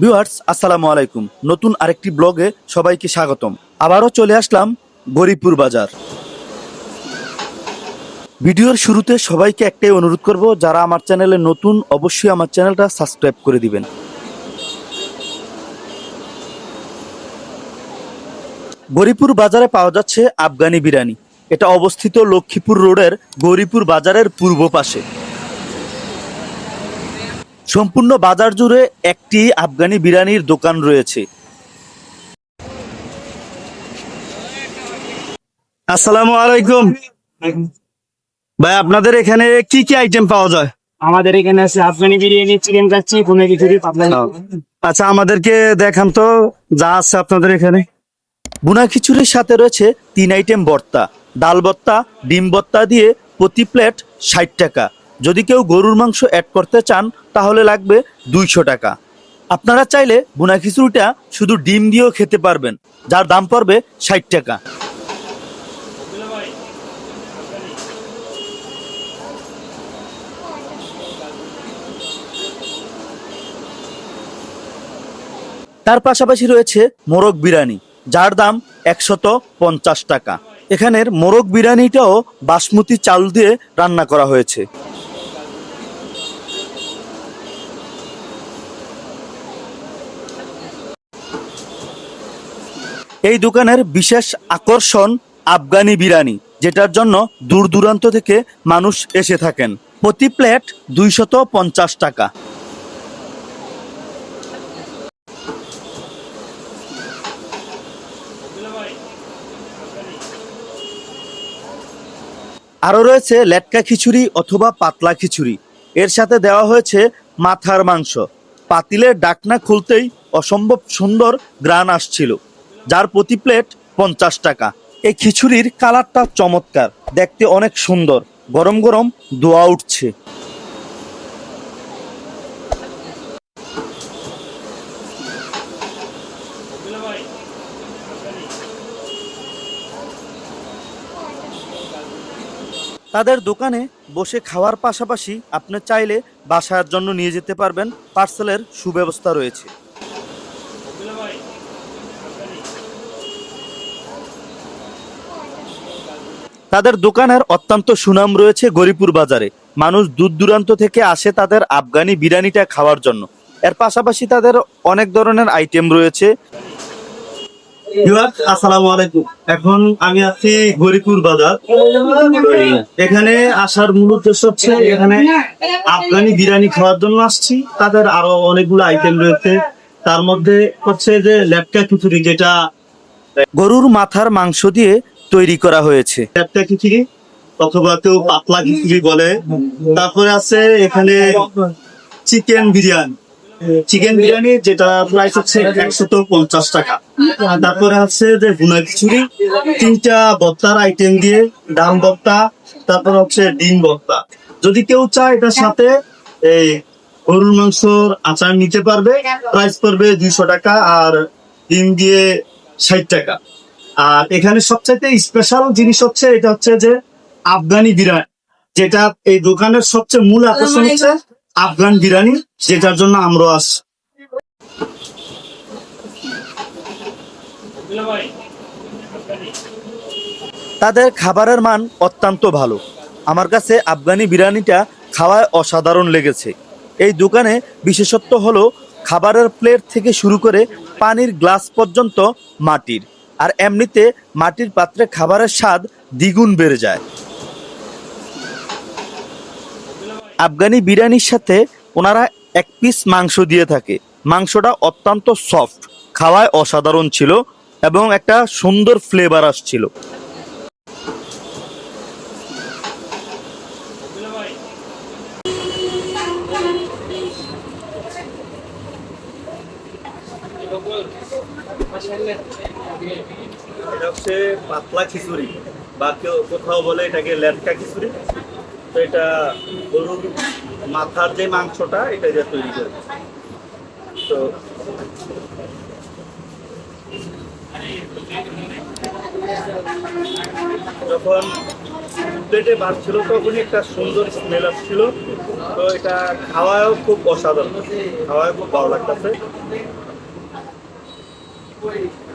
Viewers, আসসালামু আলাইকুম। নতুন আরেকটি ব্লগে সবাইকে স্বাগতম। আবারও চলে আসলাম গরিপুর বাজার। ভিডিওর শুরুতে সবাইকে একটাই অনুরোধ করব, যারা আমার চ্যানেলে নতুন, অবশ্যই আমার চ্যানেলটা সাবস্ক্রাইব করে দিবেন। গরিপুর বাজারে পাওয়া যাচ্ছে আফগানি বিরিয়ানি। এটা অবস্থিত লক্ষ্মীপুর রোডের গৌরীপুর বাজারের পূর্ব পাশে। সম্পূর্ণ বাজার জুড়ে একটি আফগানি বিরিয়ানির দোকান রয়েছে। আসসালামু আলাইকুম। ভাই আপনাদের এখানে কি কি আইটেম পাওয়া যায়? আমাদের এখানে আছে আফগানি বিরিয়ানি চিকেন কাচ্চি পুনে খিচুড়ি আচ্ছা আমাদেরকে দেখান তো যা আছে আপনাদের এখানে। বুনা খিচুড়ির সাথে রয়েছে তিন আইটেম ভর্তা। ডাল ভর্তা ডিম ভর্তা দিয়ে প্রতি প্লেট ষাট টাকা। যদি কেউ গরুর মাংস অ্যাড করতে চান, তাহলে লাগবে দুইশো টাকা। আপনারা চাইলে বুনা খিচুড়িটা শুধু ডিম দিয়েও খেতে পারবেন, যার দাম পড়বে ষাট টাকা। তার পাশাপাশি রয়েছে মোরগ বিরিয়ানি, যার দাম একশত পঞ্চাশ টাকা। এখানের মোরগ বিরিয়ানিটাও বাসমতি চাল দিয়ে রান্না করা হয়েছে। এই দোকানের বিশেষ আকর্ষণ আফগানি বিরিয়ানি, যেটার জন্য দূর দূরান্ত থেকে মানুষ এসে থাকেন। প্রতি প্লেট দুইশত পঞ্চাশ টাকা। আরও রয়েছে লেটকা খিচুড়ি অথবা পাতলা খিচুড়ি। এর সাথে দেওয়া হয়েছে মাথার মাংস। পাতিলের ডাকনা খুলতেই অসম্ভব সুন্দর গ্রান আসছিল। যার প্রতি প্লেট পঞ্চাশ টাকা। এই খিচুড়ির কালারটা চমৎকার, দেখতে অনেক সুন্দর, গরম গরম দোয়া উঠছে। তাদের দোকানে বসে খাওয়ার পাশাপাশি আপনি চাইলে বাসার জন্য নিয়ে যেতে পারবেন, পার্সেলের সুব্যবস্থা রয়েছে। তাদের দোকানের অত্যন্ত সুনাম রয়েছে গরিপুর বাজারে। মানুষ দূর দূরান্ত থেকে আসে তাদের আফগানি বিরিয়ানিটা খাওয়ার জন্য। এর পাশাপাশি তাদের অনেক ধরনের আইটেম রয়েছে। আসসালামু আলাইকুম। এখন আমি আছি গরিপুর বাজার। এখানে আসার মূল উদ্দেশ্য হচ্ছে এখানে আফগানি বিরিয়ানি খাওয়ার জন্য আসছি। তাদের আরও অনেকগুলো আইটেম রয়েছে। তার মধ্যে হচ্ছে যে লেপকা খিচুড়ি যেটা গরুর মাথার মাংস দিয়ে তৈরি করা হয়েছে। লেপকা খিচুড়ি অথবা কেউ পাতলা খিচুড়ি বলে? তারপরে আছে এখানে চিকেন বিরিয়ানি। চিকেন বিরিয়ানি যেটা প্রাইস হচ্ছে একশত পঞ্চাশ টাকা। তারপরে আছে যে ভুনা খিচুড়ি, তিনটা ভর্তার আইটেম দিয়ে ডাম ভর্তা, তারপর হচ্ছে ডিম ভর্তা। যদি কেউ চায় এটার সাথে এই গরুর মাংসর আচার নিতে পারবে প্রাইস পড়বে দুইশো টাকা আর ডিম দিয়ে ষাট টাকা। আর এখানে সবচাইতে স্পেশাল জিনিস হচ্ছে এটা হচ্ছে যে আফগানি বিরিয়ানি যেটা এই দোকানের সবচেয়ে মূল আকর্ষণ হচ্ছে আফগান বিরিয়ানি যেটার জন্য আমরা আসছি তাদের খাবারের মান অত্যন্ত ভালো। আমার কাছে আফগানি বিরিয়ানিটা খাওয়ায় অসাধারণ লেগেছে। এই দোকানে বিশেষত্ব হলো খাবারের প্লেট থেকে শুরু করে পানির গ্লাস পর্যন্ত মাটির। আর এমনিতে মাটির পাত্রে খাবারের স্বাদ দ্বিগুণ বেড়ে যায়। আফগানি বিরিয়ানির সাথে ওনারা এক পিস মাংস দিয়ে থাকে। মাংসটা অত্যন্ত সফট খাওয়ায় অসাধারণ ছিল এবং একটা সুন্দর ফ্লেভার আসছিল। এটা হচ্ছে পাতলা খিচুড়ি, বা কেউ কোথাও বলে এটাকে লেটকা খিচুড়ি। তো এটা গরুর মাথার যে মাংসটা, এটা দিয়ে তৈরি করে। তো যখন প্লেটে ভাত ছিল তখনই একটা সুন্দর স্মেল আসছিল। তো এটা খাওয়াও খুব অসাধারণ খাওয়াও খুব ভালো লাগতেছে। foi.